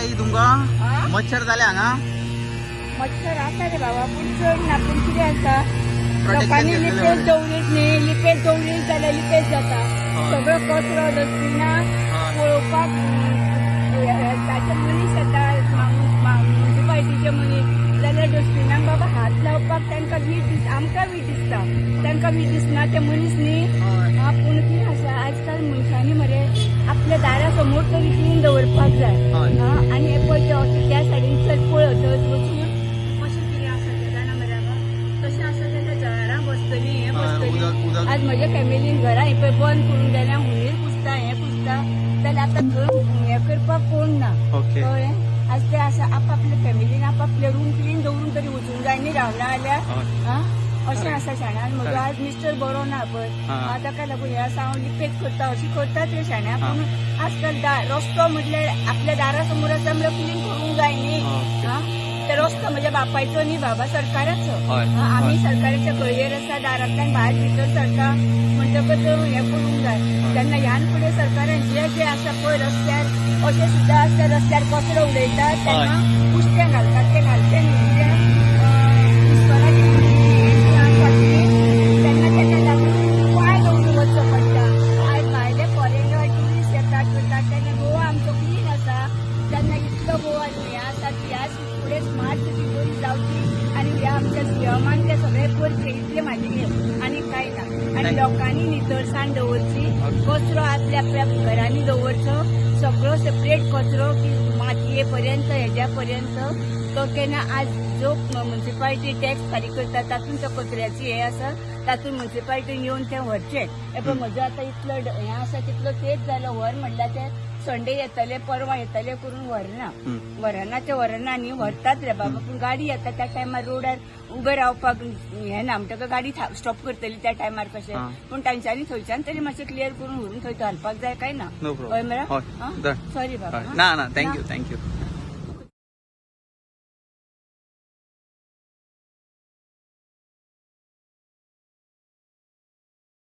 ही? तुमका? मच्छर जाल्या हांगा मच्छर आसा रे बाबा पूण चड ना पूण कितें आसा लोकांनी बरं. दवरीत न्ही. लिपेच दवरीत जाल्यार लिपेच जाता. सगळो कचरो डस्टबिना. पळोवपाक ताचे मनीस येता म्युन्सिपाल्टीचे मनीस जाल्यार डस्टबिनाक बाबा हात लावपाक तांकां वीट दिस आमकां वीट दिसता. तांकां वीट दिसना ते मनीस न्ही पूण कितें आसा तरी क्लीन दवरपाक जाय. हे. पळय अशें त्या सायडीन चल पळय थंय वचून कशें कितें आसा तें जाणा मरे बाबा तशें आसा तें त्या जळारां बसतलीं हें हय, उदक- बसतलीं उदक. आज म्हज्या फॅमिलीन घरा हे पळय बंद करून गेल्या हुनीर पुसता हें पुसता. जाल्यार आतां थंय हें करपाक कोण ना. ओके. कळ्ळें आज ते आसा आपापल्या फॅमिलीन आपापले रूम क्लीन दवरून तरी वचूंक जाय न्ही रावना जाल्यार. हा? अशें आसा शाण्यान म्हजो. आज मिस्टर बरो ना पळय हा. हा, ताका लागून हे आसा हांव लिपेक करता अशी करता ते शाण्या. पूण आजकाल रस्तो म्हटल्यार आपल्या दारा समोर आसा म्हळ्यार क्लीन करूंक जाय न्ही ओके. हा ते रस्तो म्हज्या बापायचो न्ही बाबा सरकाराचो हय. हा, आमी हय. सरकाराच्या कळयेर आसा दारांतल्यान भायर भितर सरता म्हणटकच हें करूंक जाय तेन्ना ह्यान फुडें सरकारान जे जे आसा पळय रस्त्यार अशें सुद्दां आसता रस्त्यार कचरो उडयतात तेन्ना उश्टें घालतात ते घालचे न्ही ती आज फुडें स्मार्ट सिटी बरी जावची आनी ह्या आमच्या सीएमान ते सगळे करचे इतले म्हाजे आनी कांय ना आनी लोकांनी नितळसाण दवरची कचरो आपल्या आपल्या घरांनी दवरचो सगळो सेपरेट कचरो की मातये पर्यंत हेज्या पर्यंत तो केन्ना आज जो म्युन्सिपाल्टी टॅक्स फारीक करता तातूंत त्या कचऱ्याची हे आसा तातूंत म्युन्सिपाल्टीन येवन तें व्हरचें हे पळय म्हजो आतां इतलो हें आसा तितलो तेच जालो व्हर म्हणल्यार ते संडे येतले परवा येतले करून व्हरना. व्हरना ते व्हरना न्ही व्हरतात रे बाबा पूण गाडी येता त्या टायमार रोडार उबे रावपाक हें ना म्हणटकच गाडी स्टॉप करतली त्या टायमार कशें. पूण तांच्यांनी थंयच्यान तरी मातशें क्लियर करून व्हरून थंय घालपाक जाय काय ना? हय सॉरी बाबा? ना ना थँक्यू थँक्यू